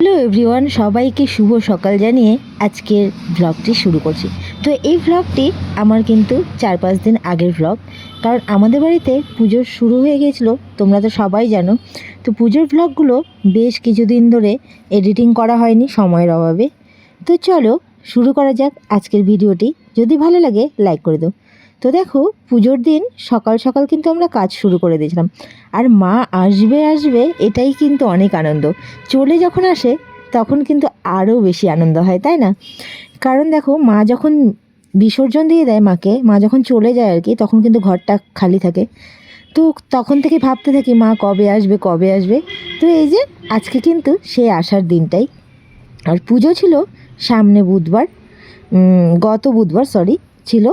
Hello everyone, সবাইকে শুভ সকাল জানিয়ে আজকের ব্লগটি শুরু করছি। তো এই ব্লগটি আমার কিন্তু চার পাঁচ দিন আগের ব্লগ কারণ আমাদের বাড়িতে পুজো শুরু হয়ে গেছিল তোমরা তো সবাই জানো। তো পুজোর ব্লগগুলো বেশ কিছুদিন ধরে এডিটিং করা হয়নি সময়ের অভাবে। তো চলো শুরু করা যাক আজকের ভিডিওটি। যদি ভালো লাগে লাইক করে দাও। তো দেখো, পুজোর দিন সকাল সকাল কিন্তু আমরা কাজ শুরু করে দিয়েছিলাম। আর মা আসবে আসবে এটাই কিন্তু অনেক আনন্দ। চলে যখন আসে, তখন কিন্তু আরও বেশি আনন্দ হয়, তাই না? কারণ দেখো, মা যখন বিসর্জন দিয়ে দেয় মাকে, মা যখন চলে যায় আর কি, তখন কিন্তু ঘরটা খালি থাকে। তো তখন থেকে ভাবতে থাকি, মা কবে আসবে কবে আসবে? তো এই যে আজকে কিন্তু সে আসার দিনটাই। আর পুজো ছিল সামনে বুধবার গত বুধবার সরি ছিল।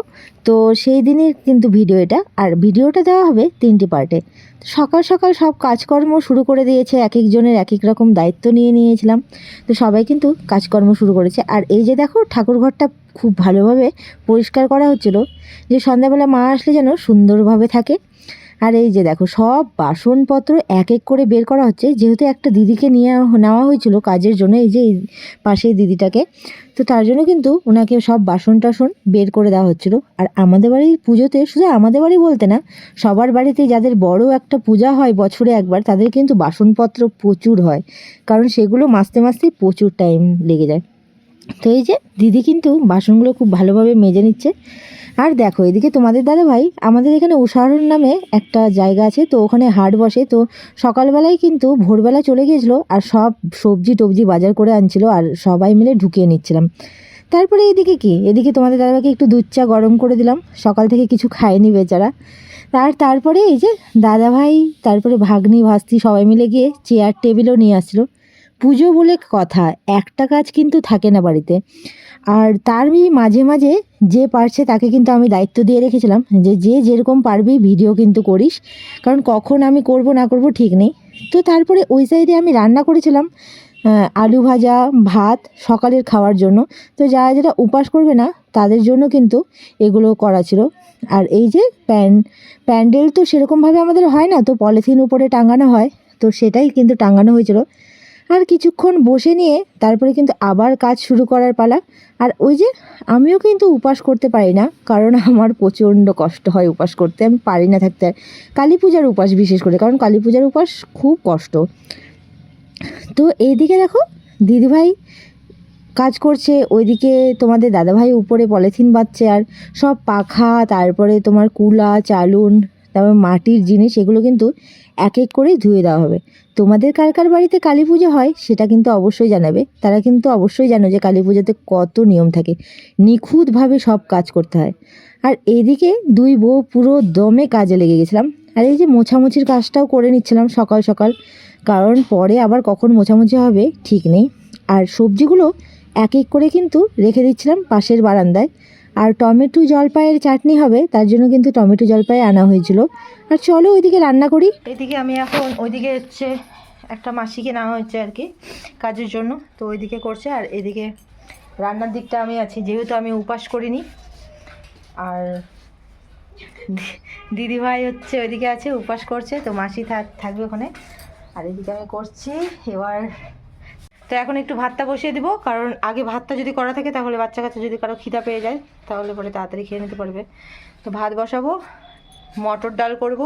তো সেই দিনের কিন্তু ভিডিও এটা। আর ভিডিওটা দেওয়া হবে তিনটি পার্টে সকাল সকাল সব কাজকর্ম শুরু করে দিয়েছে, এক একজনের এক এক রকম দায়িত্ব নিয়ে নিয়েছিলাম। তো সবাই কিন্তু কাজকর্ম শুরু করেছে। আর এই যে দেখো ঠাকুরঘরটা খুব ভালোভাবে পরিষ্কার করা হচ্ছিল, যে সন্ধ্যাবেলা মা আসলে যেন সুন্দরভাবে থাকে। আর এই যে দেখো, সব বাসনপত্র এক এক করে বের করা হচ্ছে। যেহেতু একটা দিদিকে নিয়ে নেওয়া হয়েছিল কাজের জন্য, এই যে এই পাশেই দিদিটাকে, তো তার জন্য কিন্তু ওনাকে সব বাসন টাসন বের করে দেওয়া হচ্ছিল। আর আমাদের বাড়ির পুজোতে, শুধু আমাদের বাড়ি বলতে না, সবার বাড়িতে যাদের বড় একটা পূজা হয় বছরে একবার, তাদের কিন্তু বাসনপত্র প্রচুর হয়। কারণ সেগুলো মাসতে মাসতেই প্রচুর টাইম লেগে যায়। তো এই যে দিদি কিন্তু বাসনগুলো খুব ভালোভাবে মেজে নিচ্ছে। আর দেখো, এদিকে তোমাদের দাদা ভাই আমাদের এখানে উষাহরণ নামে একটা জায়গা আছে, তো ওখানে হাট বসে। তো সকালবেলায় কিন্তু ভোরবেলা চলে গিয়েছিল আর সব সবজি টবজি বাজার করে আনছিল আর সবাই মিলে ঢুকিয়ে নিচ্ছিলাম। তারপরে এদিকে কি? এদিকে তোমাদের দাদাভাইকে একটু দুধ চা গরম করে দিলাম, সকাল থেকে কিছু খায়নি বেচারা। আর তারপরে এই যে দাদাভাই, তারপরে ভাগ্নি, ভাস্তি সবাই মিলে গিয়ে চেয়ার টেবিলও নিয়ে আসলো পুজো বলে কথা, একটা কাজ কিন্তু থাকে না বাড়িতে। আর তারই মাঝে মাঝে যে পারছে তাকে কিন্তু আমি দায়িত্ব দিয়ে রেখেছিলাম যে যে যেরকম পারবি ভিডিও কিন্তু করিস, কারণ কখন আমি করব না করব ঠিক নেই। তো তারপরে ওই সাইডে আমি রান্না করেছিলাম আলু ভাজা, ভাত, সকালের খাওয়ার জন্য। তো যারা যারা উপাস করবে না, তাদের জন্য কিন্তু এগুলো করা ছিল। আর এই যে প্যান, প্যান্ডেল তো সেরকমভাবে আমাদের হয় না, তো পলিথিন উপরে টাঙানো হয়, তো সেটাই কিন্তু টাঙানো হয়েছিল। আর কিছুক্ষণ বসে নিয়ে তারপরে কিন্তু আবার কাজ শুরু করার পালা। আর ওই যে আমিও কিন্তু উপাস করতে পারি না, কারণ আমার প্রচণ্ড কষ্ট হয় উপাস করতে। আমি পারি না থাকতে। আর কালী পূজার উপাস বিশেষ করে, কারণ কালী পূজার উপাস খুব কষ্ট। তো এইদিকে দেখো, দিদিভাই কাজ করছে, ওইদিকে তোমাদের দাদাভাই উপরে পলিথিন বাঁধছে, আর সব পাখা, তারপরে তোমার কুলা, চালুন তারপর মাটির জিনিস এগুলো কিন্তু এক এক করে ধুয়ে দেওয়া হবে। তোমাদের কার কার বাড়িতে কালী পুজো হয় সেটা কিন্তু অবশ্যই জানাবে। তারা কিন্তু অবশ্যই জানো যে কালী পুজোতে কত নিয়ম থাকে। নিখুঁতভাবে সব কাজ করতে হয়। আর এইদিকে দুই বউ পুরো দমে কাজে লেগে গেছিলাম। আর এই যে মোছামুছির কাজটাও করে নিচ্ছিলাম সকাল সকাল। কারণ পরে আবার কখন মোছামুছি হবে ঠিক নেই। আর সবজিগুলো এক এক করে কিন্তু রেখে দিচ্ছিলাম পাশের বারান্দায়। আর টমেটো জলপাইয়ের চাটনি হবে, তার জন্য কিন্তু টমেটো জলপাই আনা হয়েছিল। আর চলো ওইদিকে রান্না করি। এদিকে আমি এখন ওইদিকে হচ্ছে একটা মাসিকে নেওয়া হয়েছে আর কি কাজের জন্য, তো ওইদিকে করছে। আর এদিকে রান্নার দিকটা আমি আছি, যেহেতু আমি উপাস করিনি। আর দিদিভাই হচ্ছে ওইদিকে আছে, উপাস করছে, তো মাসি থাকবে ওখানে। আর এদিকে আমি করছি, এবার তো এখন একটু ভাতটা বসিয়ে দিব, কারণ আগে ভাতটা যদি করা থাকে তাহলে বাচ্চা কাচ্চা যদি কারও খিদা পেয়ে যায়, তাহলে পরে তাড়াতাড়ি খেয়ে নিতে পারবে। তো ভাত বসাবো, মটর ডাল করব,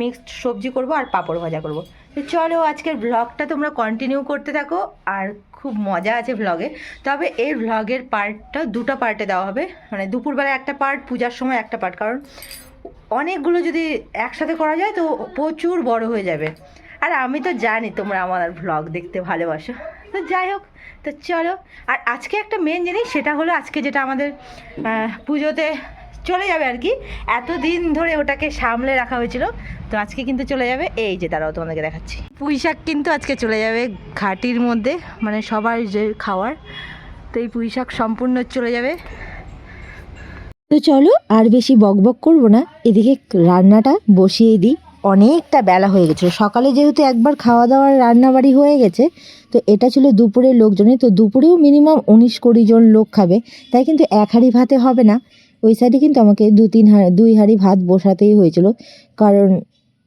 মিক্সড সবজি করব আর পাঁপড় ভাজা করব। তো চলো আজকের ব্লগটা তোমরা কন্টিনিউ করতে থাকো, আর খুব মজা আছে ভ্লগে তবে এই ভ্লগের পার্টটা দুটো পার্টে দেওয়া হবে। মানে দুপুরবেলা একটা পার্ট পূজার সময় একটা পার্ট কারণ অনেকগুলো যদি একসাথে করা যায় তো প্রচুর বড় হয়ে যাবে। আর আমি তো জানি তোমরা আমার ভ্লগ দেখতে ভালোবাসো। তো যাই হোক তো চলো, আর আজকে একটা মেন জিনিস, সেটা হলো আজকে যেটা আমাদের পুজোতে চলে যাবে আর কি। এতদিন ধরে ওটাকে সামলে রাখা হয়েছিল, তো আজকে কিন্তু চলে যাবে। এই যে, দাঁড়াও, তোমাদেরকে দেখাচ্ছি। পুঁই শাক কিন্তু আজকে চলে যাবে ঘাটির মধ্যে মানে সবার যে খাওয়ার। তো এই পুঁই শাক সম্পূর্ণ চলে যাবে। তো চলো, আর বেশি বকবক করব না। এদিকে রান্নাটা বসিয়ে দিই। অনেকটা বেলা হয়ে গেছিল। সকালে যেহেতু একবার খাওয়া দাওয়ার রান্নাবাড়ি হয়ে গেছে, তো এটা ছিল দুপুরের লোকজনের, তো দুপুরেও মিনিমাম উনিশ কুড়ি জন লোক খাবে। তাই কিন্তু এক হাঁড়ি ভাতে হবে না। ওই সাইডে কিন্তু আমাকে দু তিন হাঁড়ি, দুই হাঁড়ি ভাত বসাতেই হয়েছিল, কারণ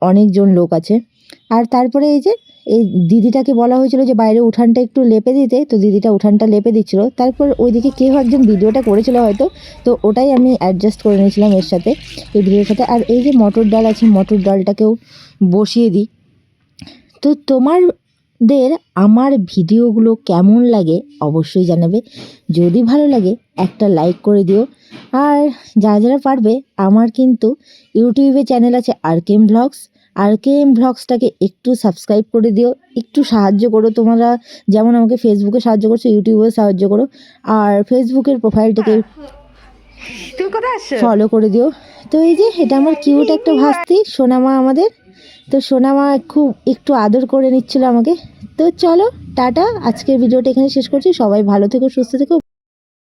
অনেকজন লোক আছে। আর তারপরে এই যে, এই দিদিটাকে বলা হয়েছিল যে বাইরে উঠানটা একটু লেপে দিতে, তো দিদিটা উঠানটা লেপে দিচ্ছিল। তারপর ওইদিকে কেউ একজন ভিডিওটা করেছিল হয়তো, তো ওটাই আমি অ্যাডজাস্ট করে নিয়েছিলাম এর সাথে, এই ভিডিওর সাথে। আর এই যে মটর ডাল আছে, মটর ডালটাকেও বসিয়ে দিই। তো তোমার দের আমার ভিডিওগুলো কেমন লাগে অবশ্যই জানাবে। যদি ভালো লাগে, একটা লাইক করে দিও। আর যারা যারা পারবে, আমার কিন্তু ইউটিউবে চ্যানেল আছে আরকেএম ব্লগস আরকেএম ব্লগসটাকে একটু সাবস্ক্রাইব করে দিও। একটু সাহায্য করো তোমরা। যেমন আমাকে ফেসবুকে সাহায্য করছ ইউটিউবেও সাহায্য করো। আর ফেসবুকের প্রোফাইলটাকে ফলো করে দিও। তো এই যে এটা আমার কিউট একটা ভাস্তি সোনামা আমাদের। তো সোনামা খুব একটু আদর করে নিচ্ছিল আমাকে। তো চলো টাটা। আজকের ভিডিওটা এখানে শেষ করছি। সবাই ভালো থেকো সুস্থ থেকো।